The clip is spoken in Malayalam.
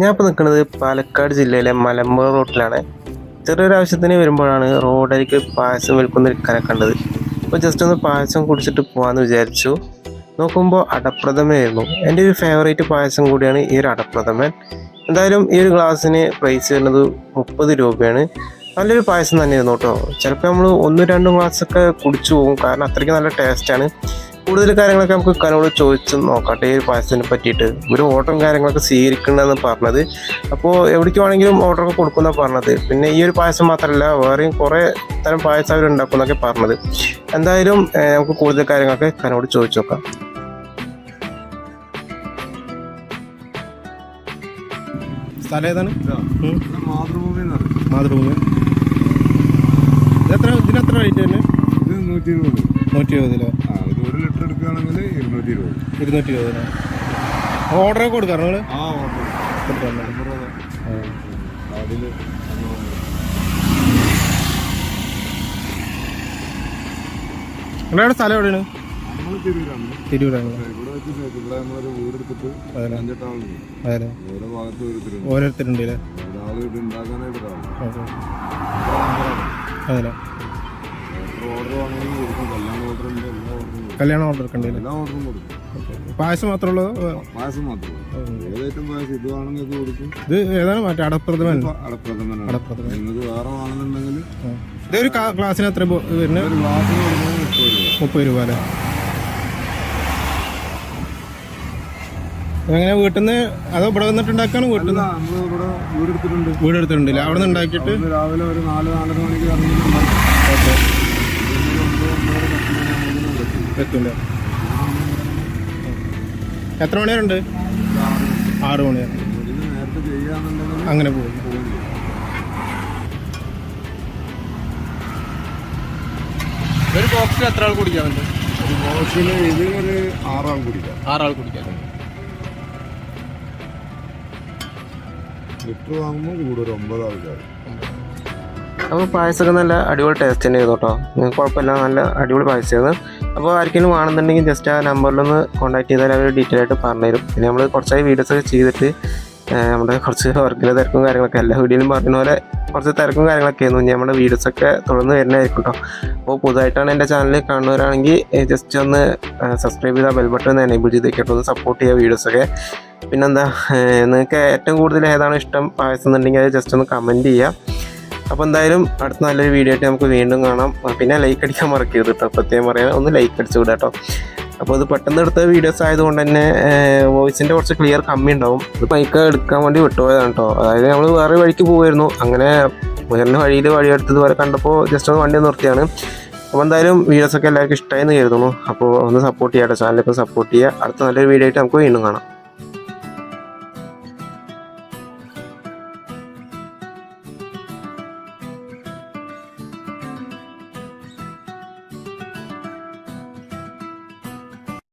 ഞാൻ ഇപ്പോൾ നിൽക്കുന്നത് പാലക്കാട് ജില്ലയിലെ മലമ്പുഴ റോട്ടിലാണ്. ചെറിയൊരു ആവശ്യത്തിന് വരുമ്പോഴാണ് റോഡരിക്ക് പായസം വിൽക്കുന്ന ഒരു കര കണ്ടത്. അപ്പോൾ ജസ്റ്റ് ഒന്ന് പായസം കുടിച്ചിട്ട് പോകാമെന്ന് വിചാരിച്ചു. നോക്കുമ്പോൾ അടപ്രഥമയായിരുന്നു എന്റെ ഒരു ഫേവറേറ്റ് പായസം കൂടിയാണ് ഈ ഒരു അടപ്രഥമൻ. എന്തായാലും ഈ ഒരു ഗ്ലാസ്സിന് പ്രൈസ് വരുന്നത് മുപ്പത് രൂപയാണ്. നല്ലൊരു പായസം തന്നെയായിരുന്നു കേട്ടോ. ചിലപ്പോൾ നമ്മൾ ഒന്നും രണ്ടും ഗ്ലാസ്സൊക്കെ കുടിച്ചു പോകും. കാരണം അത്രയ്ക്ക് നല്ല ടേസ്റ്റാണ് കൂടുതൽ കാര്യങ്ങളൊക്കെ നമുക്ക് കനോട് ചോദിച്ച് നോക്കട്ടെ ഈ ഒരു പായസത്തിനെ പറ്റിയിട്ട്. ഒരു ഓർഡറും കാര്യങ്ങളൊക്കെ സ്വീകരിക്കണമെന്ന് പറഞ്ഞത്. അപ്പോൾ എവിടേക്ക് വേണമെങ്കിലും ഓർഡറൊക്കെ കൊടുക്കുന്ന പറഞ്ഞത്. പിന്നെ ഈ ഒരു പായസം മാത്രമല്ല വേറെയും കുറേ തരം പായസം അവർ ഉണ്ടാക്കുന്നൊക്കെ പറഞ്ഞത്. എന്തായാലും നമുക്ക് കൂടുതൽ കാര്യങ്ങളൊക്കെ കനോട് ചോദിച്ചു നോക്കാം. സ്ഥലം ഏതാണ്. മാതൃഭൂമി മാതൃഭൂമി. ഇതെത്ര ഇതിനെത്ര റേറ്റ് തന്നെ? ഇത് നൂറ്റി ഇരുപത് നൂറ്റി ഇരുപതിലോ ആ ഇത് എടുക്കുകയാണെങ്കിൽ ഇരുന്നൂറ്റി ഇരുപത് ഇരുന്നൂറ്റി ഓർഡറൊക്കെ കൊടുക്കാറ് നിങ്ങൾ ആ ഓർഡർ അതിൽ നിങ്ങളുടെ സ്ഥലം എവിടെയാണ്? തിരൂരാണ്. ഓരോരുത്തരുണ്ട്. അല്ലേ? അതെ ഓർഡർ വാങ്ങണമെങ്കിൽ കൊടുക്കും. കല്യാണ കല്യാണം ഓർഡർ ഒക്കെ ഉണ്ട് എല്ലാ ഓർഡറും കൊടുക്കും. പായസം മാത്രമുള്ളൂ പായസം മാത്രമേ ഏതായിട്ടും പായസം. ഇത് വേണമെങ്കിൽ ഇത് കൊടുക്കും. ഇത് ഏതാണ് മറ്റേ? അടപ്രഥമൻ. ഇപ്പൊ അടപ്രഥമനാണ്. അടപ്രഥമൻ. നിങ്ങൾക്ക് വേറെ വേണമെന്നുണ്ടെങ്കിൽ ഇതൊരു കാ- ക്ലാസ്സിന് എത്ര വരുന്നത് ഒരു ഗ്ലാസ്സിന് കൊടുക്കുന്നത് മുപ്പത് രൂപ. മുപ്പത് രൂപ അല്ലേ? എങ്ങനെ വീട്ടിൽ നിന്ന് അതോ ഇവിടെ വന്നിട്ട് ഉണ്ടാക്കാണ് വീട്ടിൽ നിന്ന് നമ്മൾ ഇവിടെ വീട് എടുത്തിട്ടുണ്ട് വീട് എടുത്തിട്ടുണ്ടല്ലേ അവിടെ നിന്ന് ഉണ്ടാക്കിയിട്ട്? രാവിലെ ഒരു നാല് നാലര മണിക്ക് ഇറങ്ങിയിട്ടുണ്ടാകും ഓക്കെ. എത്തില്ല എത്ര മണി വരെ ഉണ്ട് ആറ് മണി വരെ അങ്ങനെ പോകും. ഒരു ബോക്സിൽ എത്ര ആൾ ഒരു ഇത് ഒരു ആറാൾ കുടിക്കാം. ആറാൾ കുടിക്കാൻ. ലിറ്റർ വാങ്ങുമ്പോൾ കൂടുതൽ ഒരു ഒമ്പത്. ആൾക്കാർ അപ്പോൾ പായസമൊക്കെ നല്ല അടിപൊളി ടേസ്റ്റ് തന്നെയായിരുന്നു കേട്ടോ. നിങ്ങൾക്ക് കുഴപ്പമില്ല നല്ല അടിപൊളി പായസമായിരുന്നു. അപ്പോൾ ആർക്കെങ്കിലും വേണമെന്നുണ്ടെങ്കിൽ ജസ്റ്റ് ആ നമ്പറിലൊന്ന് കോൺടാക്ട് ചെയ്താൽ അവർ ഡീറ്റെയിൽ ആയിട്ട് പറഞ്ഞുതരും. പിന്നെ നമ്മൾ കുറച്ചായി വീഡിയോസ് ഒക്കെ ചെയ്തിട്ട് നമ്മുടെ കുറച്ച് വർക്കിലെ തിരക്കും കാര്യങ്ങളൊക്കെ എല്ലാ വീഡിയോയിലും പറഞ്ഞ പോലെ കുറച്ച് തിരക്കും കാര്യങ്ങളൊക്കെ ആയിരുന്നു. ഇനി നമ്മുടെ വീഡിയോസൊക്കെ തുടർന്ന് വരുന്നതായിരിക്കും കേട്ടോ. അപ്പോൾ പുതുതായിട്ടാണ് എന്റെ ചാനൽ കാണുന്നവരാണെങ്കിൽ ജസ്റ്റ് ഒന്ന് സബ്സ്ക്രൈബ് ചെയ്താൽ ബെൽ ബട്ടൺ ഒന്ന് എനേബിൾ ചെയ്ത് കേട്ടോ. ഒന്ന് സപ്പോർട്ട് ചെയ്യുക വീഡിയോസൊക്കെ പിന്നെന്താ നിങ്ങൾക്ക് ഏറ്റവും കൂടുതൽ ഏതാണ് ഇഷ്ടം? പായസം എന്നുണ്ടെങ്കിൽ അത് ജസ്റ്റ് ഒന്ന് കമന്റ് ചെയ്യുക. അപ്പോൾ എന്തായാലും അടുത്ത നല്ലൊരു വീഡിയോ ആയിട്ട് നമുക്ക് വീണ്ടും കാണാം. പിന്നെ ലൈക്ക് അടിക്കാൻ മറക്കരുത് കേട്ടോ പ്രത്യേകം പറയാൻ ഒന്ന് ലൈക്ക് അടിച്ചു വിടാം കേട്ടോ അപ്പോൾ ഇത് പെട്ടെന്ന് എടുത്ത വീഡിയോസ് ആയതുകൊണ്ട് തന്നെ വോയിസിന്റെ കുറച്ച് ക്ലിയർ കമ്മി ഉണ്ടാവും. ഇത് പൈക്ക് എടുക്കാൻ വേണ്ടി വിട്ടുപോയതാണ് കേട്ടോ അതായത് നമ്മൾ വേറെ വഴിക്ക് പോകുമായിരുന്നു അങ്ങനെ മുയലിന്റെ വഴിയിൽ വഴിയെടുത്തത് വരെ കണ്ടപ്പോൾ ജസ്റ്റ് ഒന്ന് വണ്ടി നിർത്തിയാണ്. അപ്പോൾ എന്തായാലും വീഡിയോസൊക്കെ എല്ലാവർക്കും ഇഷ്ടമായി എന്ന് കരുതുന്നു. അപ്പോൾ ഒന്ന് സപ്പോർട്ട് ചെയ്യാം ചാനലൊക്കെ സപ്പോർട്ട് ചെയ്യുക അടുത്ത നല്ലൊരു വീഡിയോ ആയിട്ട് നമുക്ക് വീണ്ടും കാണാം.